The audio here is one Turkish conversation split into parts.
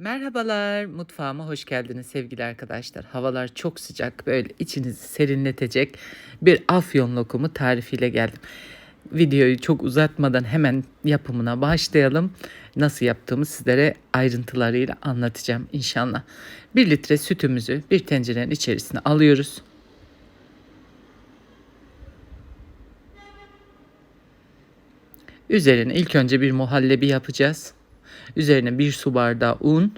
Merhabalar, mutfağıma hoş geldiniz sevgili arkadaşlar. Havalar çok sıcak, böyle içinizi serinletecek bir afyon lokumu tarifiyle geldim. Videoyu çok uzatmadan hemen yapımına başlayalım. Nasıl yaptığımı sizlere ayrıntılarıyla anlatacağım inşallah. 1 litre sütümüzü bir tencerenin içerisine alıyoruz. Üzerine ilk önce bir muhallebi yapacağız. Üzerine bir su bardağı un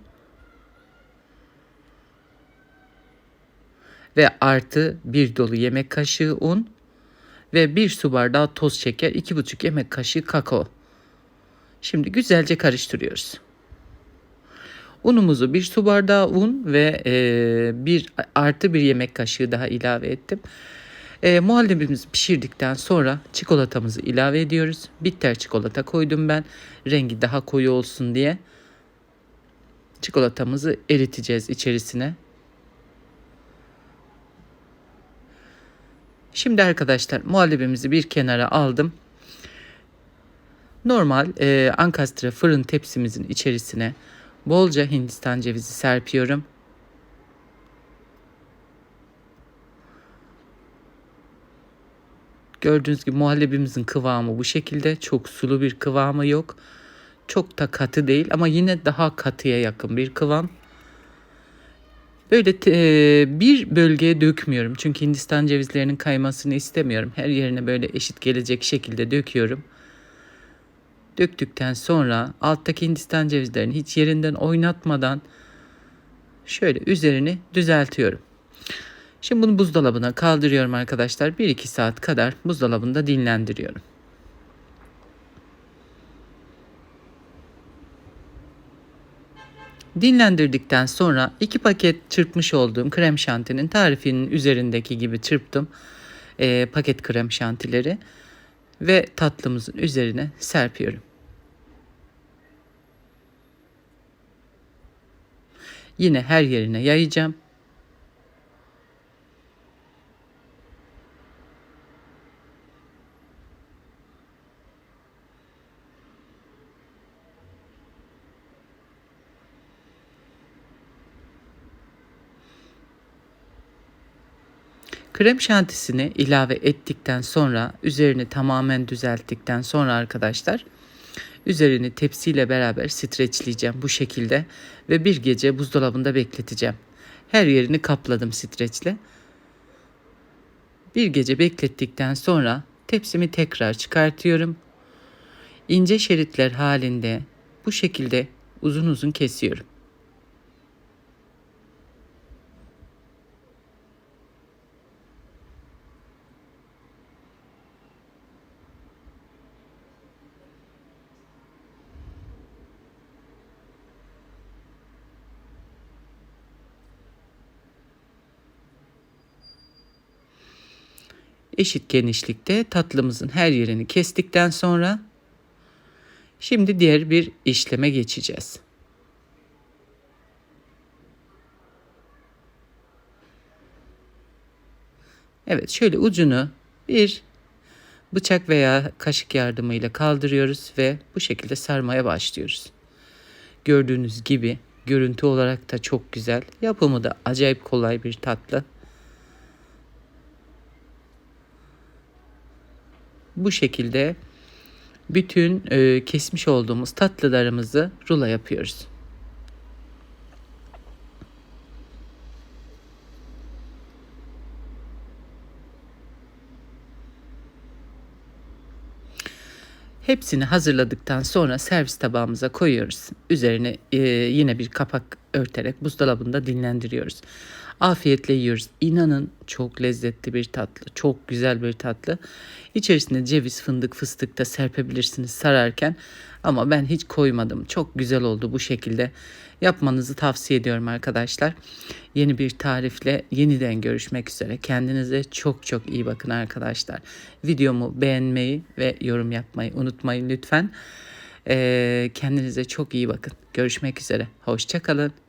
ve artı bir dolu yemek kaşığı un ve bir su bardağı toz şeker, iki buçuk yemek kaşığı kakao. Şimdi güzelce karıştırıyoruz. Unumuzu bir su bardağı un ve e, bir artı bir yemek kaşığı daha ilave ettim. E, muhallebimizi pişirdikten sonra çikolatamızı ilave ediyoruz. Bitter çikolata koydum ben. Rengi daha koyu olsun diye. Çikolatamızı eriteceğiz içerisine. Şimdi arkadaşlar muhallebimizi bir kenara aldım. Normal e, ankastre fırın tepsimizin içerisine bolca hindistan cevizi serpiyorum. Gördüğünüz gibi muhallebimizin kıvamı bu şekilde. Çok sulu bir kıvamı yok. Çok da katı değil ama yine daha katıya yakın bir kıvam. Böyle e, bir bölgeye dökmüyorum. Çünkü Hindistan cevizlerinin kaymasını istemiyorum. Her yerine böyle eşit gelecek şekilde döküyorum. Döktükten sonra alttaki Hindistan cevizlerini hiç yerinden oynatmadan şöyle üzerini düzeltiyorum. Şimdi bunu buzdolabına kaldırıyorum arkadaşlar. 1-2 saat kadar buzdolabında dinlendiriyorum. Dinlendirdikten sonra 2 paket çırpmış olduğum krem şantinin tarifinin üzerindeki gibi çırptım e, paket krem şantileri ve tatlımızın üzerine serpiyorum. Yine her yerine yayacağım. Krem şantisini ilave ettikten sonra üzerini tamamen düzelttikten sonra arkadaşlar üzerini tepsiyle beraber streçleyeceğim bu şekilde ve bir gece buzdolabında bekleteceğim. Her yerini kapladım streçle. Bir gece beklettikten sonra tepsimi tekrar çıkartıyorum. İnce şeritler halinde bu şekilde uzun uzun kesiyorum. Eşit genişlikte tatlımızın her yerini kestikten sonra şimdi diğer bir işleme geçeceğiz. Evet şöyle ucunu bir bıçak veya kaşık yardımıyla kaldırıyoruz ve bu şekilde sarmaya başlıyoruz. Gördüğünüz gibi görüntü olarak da çok güzel. Yapımı da acayip kolay bir tatlı. Bu şekilde bütün e, kesmiş olduğumuz tatlılarımızı rulo yapıyoruz. Hepsini hazırladıktan sonra servis tabağımıza koyuyoruz. Üzerine e, yine bir kapak örterek buzdolabında dinlendiriyoruz. Afiyetle yiyoruz. İnanın çok lezzetli bir tatlı. Çok güzel bir tatlı. İçerisine ceviz, fındık, fıstık da serpebilirsiniz sararken. Ama ben hiç koymadım. Çok güzel oldu bu şekilde. Yapmanızı tavsiye ediyorum arkadaşlar. Yeni bir tarifle yeniden görüşmek üzere. Kendinize çok çok iyi bakın arkadaşlar. Videomu beğenmeyi ve yorum yapmayı unutmayın lütfen. Ee, kendinize çok iyi bakın. Görüşmek üzere. Hoşçakalın.